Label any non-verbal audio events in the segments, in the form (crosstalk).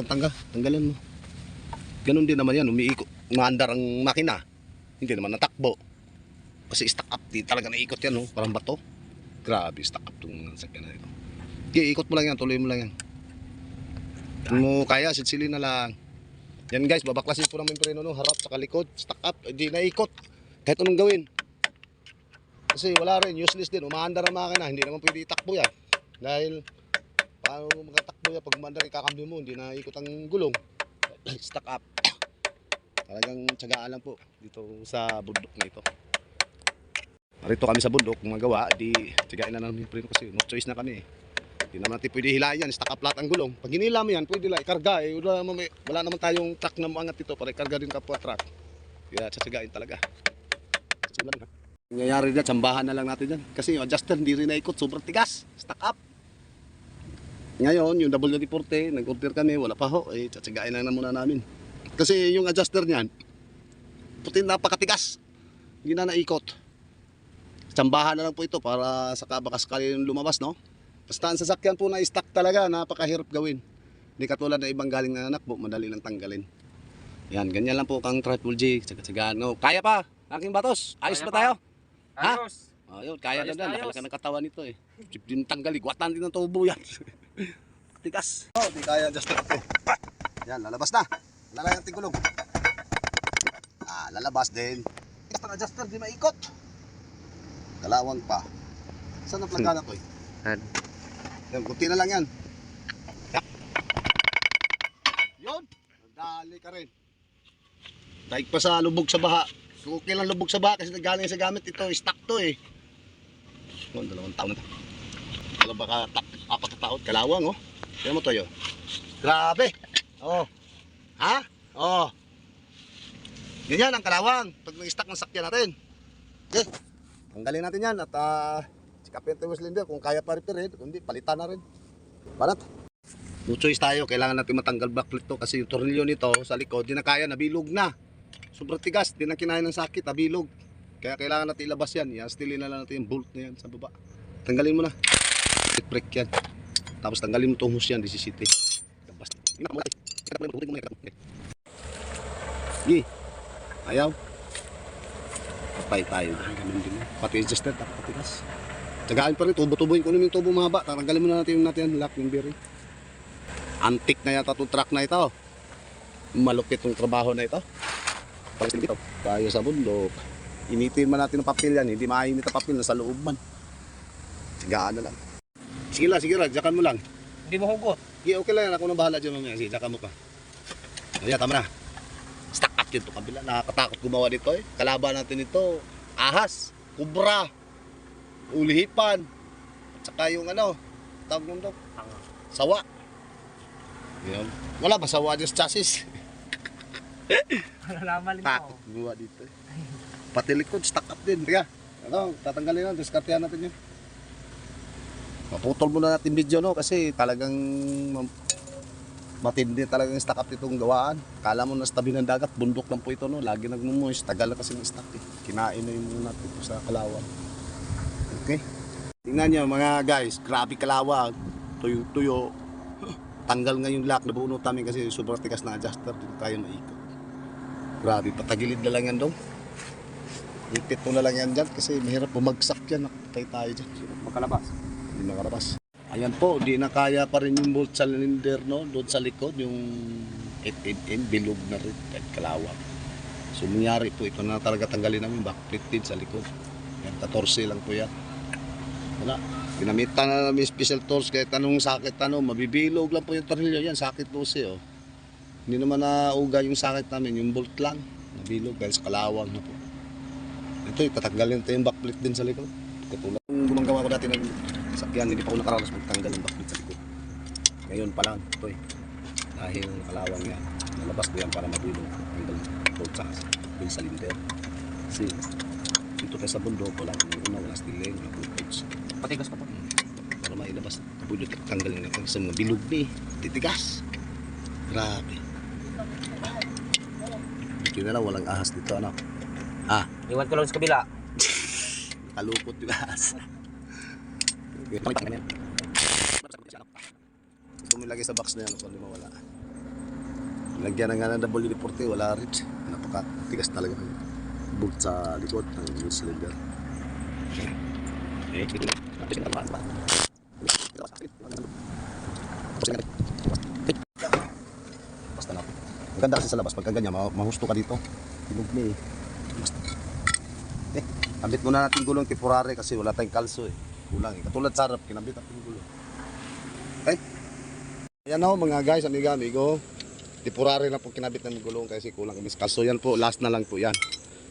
ang tangga. Tanggalan mo. Ganun din naman yan. Umiikot. Umaandar ang makina. Hindi naman natakbo. Kasi stuck up. Di talaga naikot yan. Oh. Parang bato. Grabe, stuck up itong sakyan na ito. Okay, ikot mo lang yan. Tuloy mo lang yan. Kung mo kaya, silsilin na lang. Yan guys, babaklasin po namin preno no, harap sa likod, stuck up, hindi naikot. Kahit anong gawin. Kasi wala rin, useless din, umaandar ang makina, hindi naman pwede itakbo yan. Dahil, paano makatakbo yan, pag umaandar ikakambyo mo, hindi naikot ang gulong. (clears throat) stuck up. Talagang tsagaan lang po dito sa bundok na ito. Narito kami sa bundok, magawa, di tiyagain na namin preno kasi no choice na kami eh. Hindi naman natin pwede hilayan yan, stuck up lahat ang gulong. Pag hinila mo yan, pwede lang ikarga eh. Wala naman, wala naman tayong truck na maangat ito para ikarga din kapwa truck. Kaya tsatsagain talaga. Simulan na. Nangyayari na, tsambahan na lang natin yan. Kasi yung adjuster hindi rin naikot, sobrang tigas, stuck up. Ngayon, yung WD-40, nag-order kami, wala pa ho, eh, tsatsagain na, na muna namin. Kasi yung adjuster niyan, puti napakatigas. Hindi na naikot. Tsambahan na lang po ito para sa kabakasakali yung lumabas, no? Basta ang sasakyan po na stock talaga, napakahirap gawin. Hindi katulad ng ibang galing na anak po, madali lang tanggalin. Yan, ganyan lang po kang triple J, tsaga-tsagaan. No, kaya pa, aking batos. Ayos Kaya ba pa. tayo? Ha? Ayos. Oh, yun, kaya na Ayos na, na ayos. nakalaki ng katawan nito eh. Din tanggal, igwatan din ng tubo yan. (laughs) Tigas. Oh, di kaya just ito. Yan, lalabas na. Lalay ang tigulong. Ah, lalabas din. Tigas ng adjuster, di maikot. Kalawang pa. Saan ang plagana ko eh? Han. Yan, kunti na lang yan. Yun. Dali ka rin. Daig pa sa lubog sa baha. Okay lang lubog sa baha kasi nagaling sa gamit ito. Stock to eh. Oh, dalawang taon na to. Wala baka tak, apat na taon. Kalawang oh. Kaya mo toyo. Grabe. Oh. Ha? Oh. Ganyan ang kalawang. Pag nag-stock ng sakyan natin. Okay. Tanggalin natin yan at ah, sikapin yung cylinder kung kaya pa repair kung hindi palitan na rin. Barat. No choice tayo, kailangan natin matanggal backplate to kasi yung tornilyo nito sa likod, di na kaya, nabilog na. Sobrang tigas, di na kinain ng sakit, nabilog. Kaya kailangan natin ilabas yan. I-astilin na lang natin yung bolt na yan sa baba. Tanggalin mo na. Brake yan. Tapos tanggalin mo itong hose yan, DCCT. Labas. Ina mo natin. Ina mo natin. Ina mo natin. Gi. Ayaw. Patay tayo. Ganun din. Pati adjuster, tapos Tsagaan pa rin, tubo-tubuin ko naman yung tubo mahaba. Tanggalin muna natin yung natin lock yung bearing. Antik na yata itong truck na ito. Malupit itong trabaho na ito. Pag dito, tayo sa bundok. Initin man natin ng papel yan, hindi mainit ang papel, nasa loob man. Tsagaan na lang. Sige lang, sige lang, jakan mo lang. Hindi mo hugot. Sige, okay lang yan, ako na bahala dyan mamaya. Sige, jakan mo pa. Ayan, tama na. Stuck up yun to kabila. Nakakatakot gumawa dito eh. Kalaban natin ito, ahas, kubra, ulihipan, at saka yung ano, tawag nung dok, sawa. Yun. Wala ba sawa dyan sa chassis? Nalaman Takot gumawa dito eh. Pati likod, stuck up din. Tiga, ano, tatanggalin na, diskartehan natin yun. Maputol muna natin video no kasi talagang matindi talagang stuck up itong gawaan. Kala mo na sa tabi ng dagat, bundok lang po ito no. Lagi nagmumuis, tagal na kasi ng stuck eh. Kinain na yung natin ito sa kalawang. Okay? Tingnan nyo mga guys, grabe kalawang. Tuyo-tuyo. Tanggal nga yung lock, nabunot namin kasi sobrang tigas na adjuster. Dito tayo maikot. Grabe, patagilid na lang yan daw. Ipit mo na lang yan dyan kasi mahirap bumagsak yan. Nakatay tayo dyan. Makalabas. Hindi makalabas. Ayan po, di na kaya pa rin yung bolt cylinder no, doon sa likod, yung 8 bilog na rin, kahit kalawang. So nangyari po, ito na talaga tanggalin namin, backplate din sa likod. Yan, 14 lang po yan. Wala. Ginamitan na namin special tools kahit anong sakit ano, mabibilog lang po yung tornilyo yan, sakit po siya oh. Hindi naman nauga yung sakit namin, yung bolt lang. Nabilog dahil sa kalawang na po. Ito, itatanggalin ito yung backplate din sa likod. Katulad yung gumagawa ko dati ng sakyan, hindi pa ako nakaranas magtanggal ng backplate sa likod. Ngayon pa lang, ito eh. Dahil kalawang yan, nalabas ko yan para mabilog. Tanggal ng bolt sa yung cylinder. Kasi dito tayo sa bundok, wala yung una, wala stiling, wala voltage. Patigas pa to. Para mailabas, bulot at tanggalin natin sa mga bilog ni, titigas. Grabe. Buti na lang, walang ahas dito, ano. Ah, Iwan ko lang sa kabila. (laughs) Kalupot yung ahas. Ito mo ilagay sa box na yan kung di mawala. Lagyan na nga ng WD-40, wala rin. Napakatigas talaga. Bolt sa likod ng cylinder. Basta na. Maganda kasi sa labas. Pagka ganyan, ma- mahusto ka dito. Na eh. Eh, kabit muna natin gulong temporary kasi wala tayong kalso eh. Kulang eh. Katulad sa harap, kinabit yung gulong. Okay? Ayan o mga guys, amiga, amigo. Temporary na po kinabit ng gulong kasi kulang kami sa kalso. Yan po, last na lang po yan.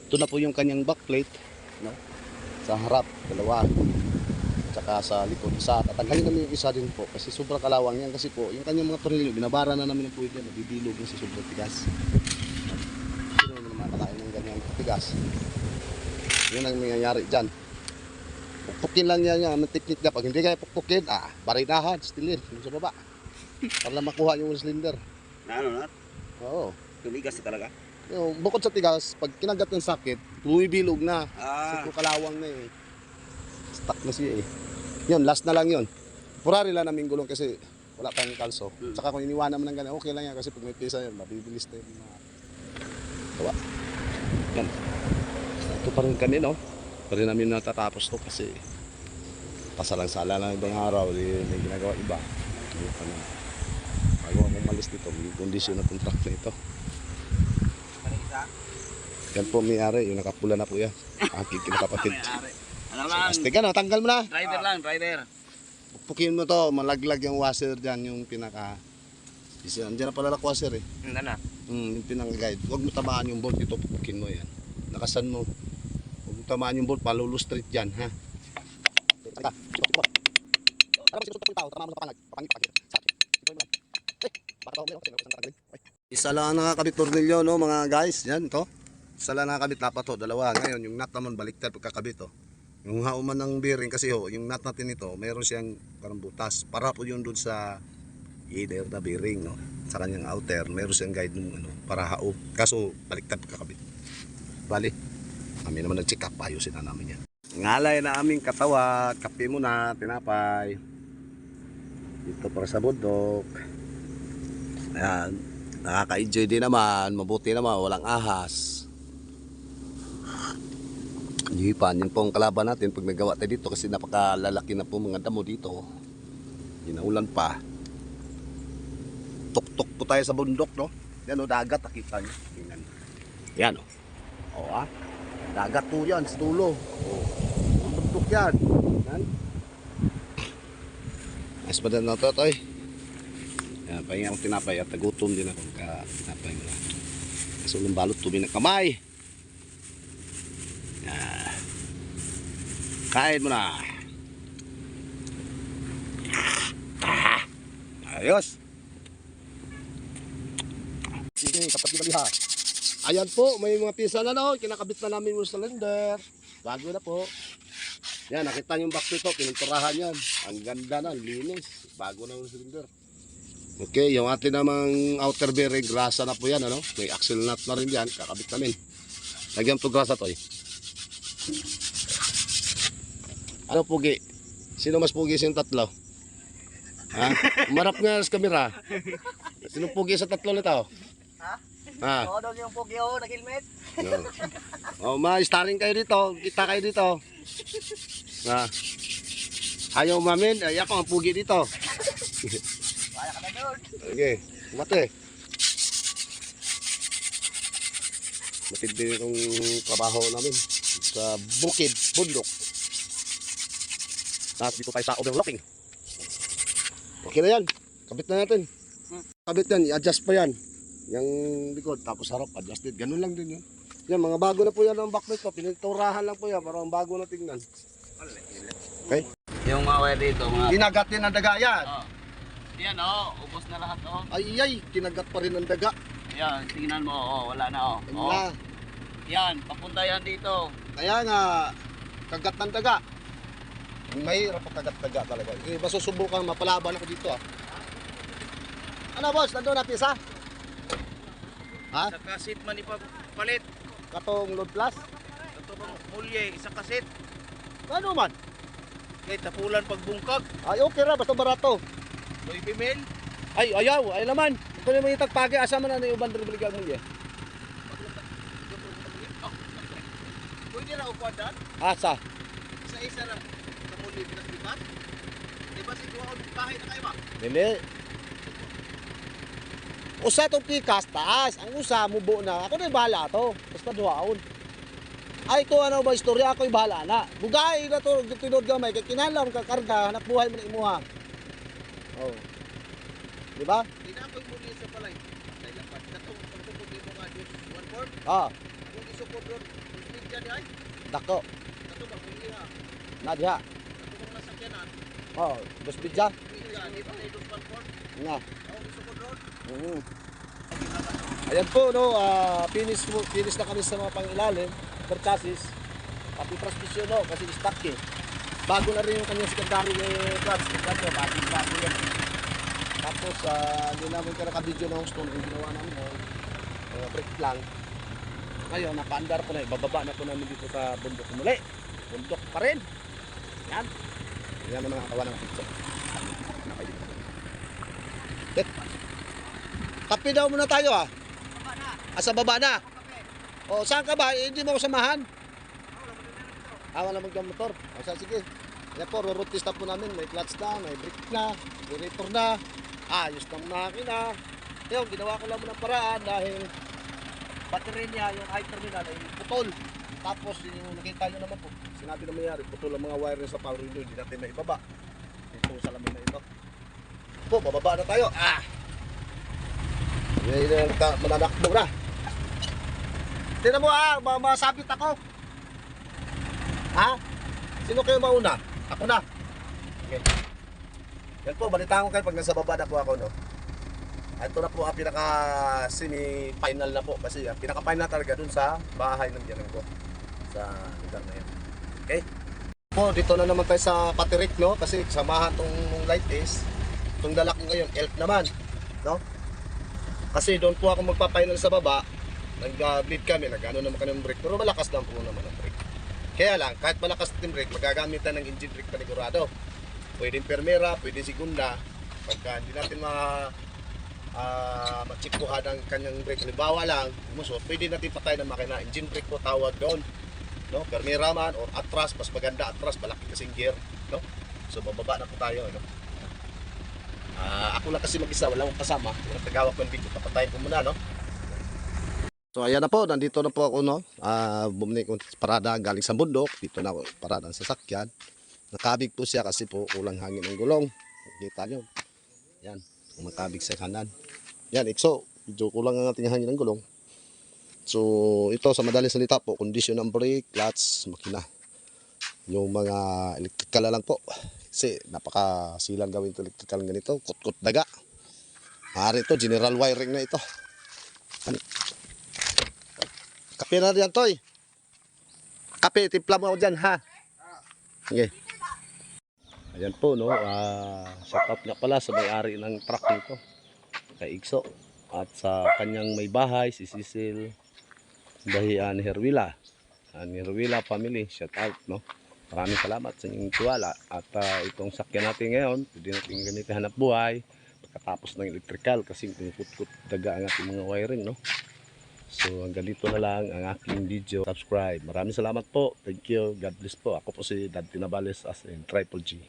Ito na po yung kanyang backplate. No? Sa harap, dalawa. Tsaka sa likod, isa. Tatanggalin namin yung isa din po kasi sobrang kalawang yan. Kasi po, yung kanyang mga tornilyo, binabara na namin ng puwid yan. Nabibilog na sa sobrang tigas. Sino naman makakain ng ganyang tigas? Yun ang nangyayari dyan. Pukpukin lang yan yan. Ang technique niya. Pag hindi kaya pukpukin, ah, barinahan, stilin, yung sa baba. Para lang makuha yung cylinder. Na ano na? Oo. Tumigas na talaga. Yung, bukod sa tigas, pag kinagat ng sakit, bumibilog na. Ah. Kasi kalawang na eh. Stuck na siya eh. Yun, last na lang yun. Purari lang namin gulong kasi wala pang kalso. Hmm. Tsaka kung iniwanan mo ng ganyan, okay lang yan kasi pag may pisa yan, mabibilis na yung mga gawa. Yan. Ito pa rin kami, no? Pa rin namin natatapos to kasi pasalang-sala lang ibang araw, di, may ginagawa iba. Na. Bago ako umalis dito, may kondisyon na itong truck na ito. Yan po may-ari, yung nakapula na po yan. Aking kinakapatid. (laughs) Ano lang? Astig ka no, tanggal mo na. Driver lang, driver. Pukin mo to, malaglag yung washer dyan, yung pinaka... Isa, andyan na pala na washer eh. Hindi na. Hmm, yung pinaka-guide. Huwag mo tamaan yung bolt, ito pupukin mo yan. Nakasan mo. Tamaan yung bolt, palulu street dyan, ha? Eh. Isa lang ang nakakabit tornilyo, no, mga guys. Yan, to. Isa lang nakakabit dapat to, dalawa. Ngayon, yung nut naman baliktad pagkakabit, to. Yung hauman ng bearing kasi ho, yung nut natin ito, meron siyang parang butas. Para po yun dun sa inner na bearing, no. Sa kanyang outer, meron siyang guide nung ano, para hao. Kaso, baliktad pagkakabit. Bali, kami naman nag-check up, ayusin na namin yan. Ngalay na aming katawa, kape muna, tinapay. Dito para sa bundok. Ayan, nakaka-enjoy din naman, mabuti naman, walang ahas. Yipan, yun po ang kalaban natin pag nagawa tayo dito kasi napakalalaki na po mga damo dito. Ginaulan pa. Tuk-tuk po tayo sa bundok, no? Yan o, dagat, nakita nyo. Yan o. O, ah. Dagat po yan, sa dulo. O, ang bundok yan. Yan. Ayos pa din na ito, toy. Yan, pahinga akong tinapay at nagutom din ako ka tinapay mo na. Kaso ng balot tubig ng kamay. Yan. Kain mo na. Ayos. Sige, kapatid baliha. Ayan po, may mga pisa na no. Kinakabit na namin yung cylinder. Bago na po. Yan, nakita niyo yung back to pininturahan yan. Ang ganda na, linis. Bago na yung cylinder. Okay, yung atin namang outer bearing, grasa na po yan, ano? May axle nut na rin yan, kakabit namin. Lagyan to grasa to eh. Ano pugi? Sino mas pugi sa tatlo? Ha? Umarap nga sa kamera. Sino pugi sa tatlo nito? Ha? Ha? Oo daw yung pogi oh, nag-helmet. No. Oh, ma-starring kayo dito. Kita kayo dito. Ha? Ayaw mamin, ay ako ang pugi dito. Kaya ka na doon. Okay, mate. Matindi itong trabaho namin sa bukid, bundok. Tapos dito tayo sa overlooking. Okay na yan. Kabit na natin. Kabit yan, i-adjust pa yan. Yung likod, tapos harap, adjusted. Ganun lang din yun. Yan, mga bago na po yan ang backlight ko. Pininturahan lang po yan, parang bago na tingnan. Okay? Yung mga wire dito, mga... Kinagat din ang daga yan. Oh. Yan oh, ubos na lahat oh. Ay, ay, kinagat pa rin ang daga. Yan, tingnan mo oh, wala na oh. Oh. na. Yan, papunta yan dito. Kaya nga, kagat ng daga. Ang mahirap ang kagat-daga talaga. Eh, masusubukan, mapalaban ako dito ah. Ano boss, nandun na pisa? Ha? Sa kasit man ipapalit. Katong load plus? Bang mulye, isa kasit. Ano man? Kay tapulan pagbungkag. Ay, okay ra, basta barato. 9 mil. Ay, ayaw, ay naman. Kung naman yung tagpagi, asa man na yung biligyan mo niya. Pwede na upuan dyan? Asa? Sa isa na. Sa muli pinagbibat? Di ba si Duwaon bahay na kayo ba? Dili. Usa tong pikas taas, ang usa mo buo na. Ako na bahala to. Basta duhaon. Ay ko ano ba istorya ako bahala na. Bugay na to tinod gamay kay kinahanglan ka karga hanap buhay man imuha. Oh. Di ba? Di na muli sa balay. Dahil lapat. Katong pagtupod mo nga Diyos. One fourth. Ah, Kung isupod doon. Ismid dyan ay. dako. Kato ba muli ha? Na diha. Kato bang nasakyanan. Oh, dos ka. Di ba tayo doon one fourth? Nga. Mm. Ayan po, no, ah, finish, finish na kami sa mga pangilalim, per chassis, pati transmission, no, kasi stock eh. Bago na rin yung kanyang secondary eh, clutch, nyo, bago bago yan. Tapos, ah, hindi namin ka nakabidyo ng gusto yung ginawa namin, no, uh, brake lang. Ngayon, napaandar ko na, ibababa na po namin dito sa bundok muli. Bundok pa rin. Yan. Yan ang mga kawan ng pizza. Kape daw muna tayo ah. Ah, sa baba na. O, saan ka ba? Eh, hindi mo ako samahan. Ah, wala magkamotor. O, sa sige. Yan po, rurutis na po namin. May clutch na, may brake na, retor na. Ayos ng makina. Yung, ginawa ko lang muna paraan dahil battery niya, yung high terminal ay putol. Tapos, yung nakita nyo naman po, sinabi na mayari, putol ang mga wire sa power window, hindi natin may ibaba. Ito sa lamin na ito. Po, bababa na tayo. Ah! Mananakbo na. Tingnan mo ah, ma- masabit ako. Ha? Sino kayo mauna? Ako na. Okay. Yan po, balitaan ko kayo pag nasa baba na po ako, no? Ito na po ang pinaka semi-final na po kasi ang pinaka-final talaga dun sa bahay ng biyanan ko sa lugar na yan. Okay? Po, dito na naman tayo sa Patirik, no? Kasi samahan tong light is itong dala ko ngayon, elf naman, no? Kasi doon po ako magpa-final sa baba, nag-bleed kami, nag-ano naman kami ng brake, pero malakas lang po naman ang brake. Kaya lang, kahit malakas yung brake, magagamit tayo ng engine brake panigurado. Pwedeng permera, pwedeng segunda, pagka hindi natin ma ah matsikuhan ang kanyang brake. Halimbawa lang, muso, pwede natin patay ng makina. Engine brake po tawag doon. No? Permera man or atras, mas maganda atras, malaki kasing gear. No? So bababa na po tayo. No? Ah, ako lang kasi mag-isa, wala akong kasama. Walang tagawak ng video, papatayin ko muna, no? So ayan na po, nandito na po ako, no? Ah, bumili ko parada galing sa bundok. Dito na ako, parada ng sasakyan. Nakabig po siya kasi po kulang hangin ng gulong. Kita nyo. Yan, makabig sa kanan. Yan, ikso. Medyo kulang ang ating hangin ng gulong. So, ito sa madaling salita po, condition ng brake, clutch, makina. Yung mga electrical lang po. Kasi napakasilang gawin ito electrical ganito. Kutkut daga. Maaari ito, general wiring na ito. Ano? Kape na yan, Toy. Kape, timpla mo dyan, ha? Sige. Ayan po, no. Ah, shout out pala sa may-ari ng truck nito. Kay Igso. At sa kanyang may bahay, si Cecil Dahian Herwila. An Herwila family, shout out, no. Maraming salamat sa inyong tiwala at uh, itong sakyan natin ngayon, pwede natin gamitin hanap buhay pagkatapos ng electrical kasi pinukutkot daga ang ating mga wiring no. So hanggang dito na lang ang aking video. Subscribe. Maraming salamat po. Thank you. God bless po. Ako po si Dan Tinabales as in Triple G.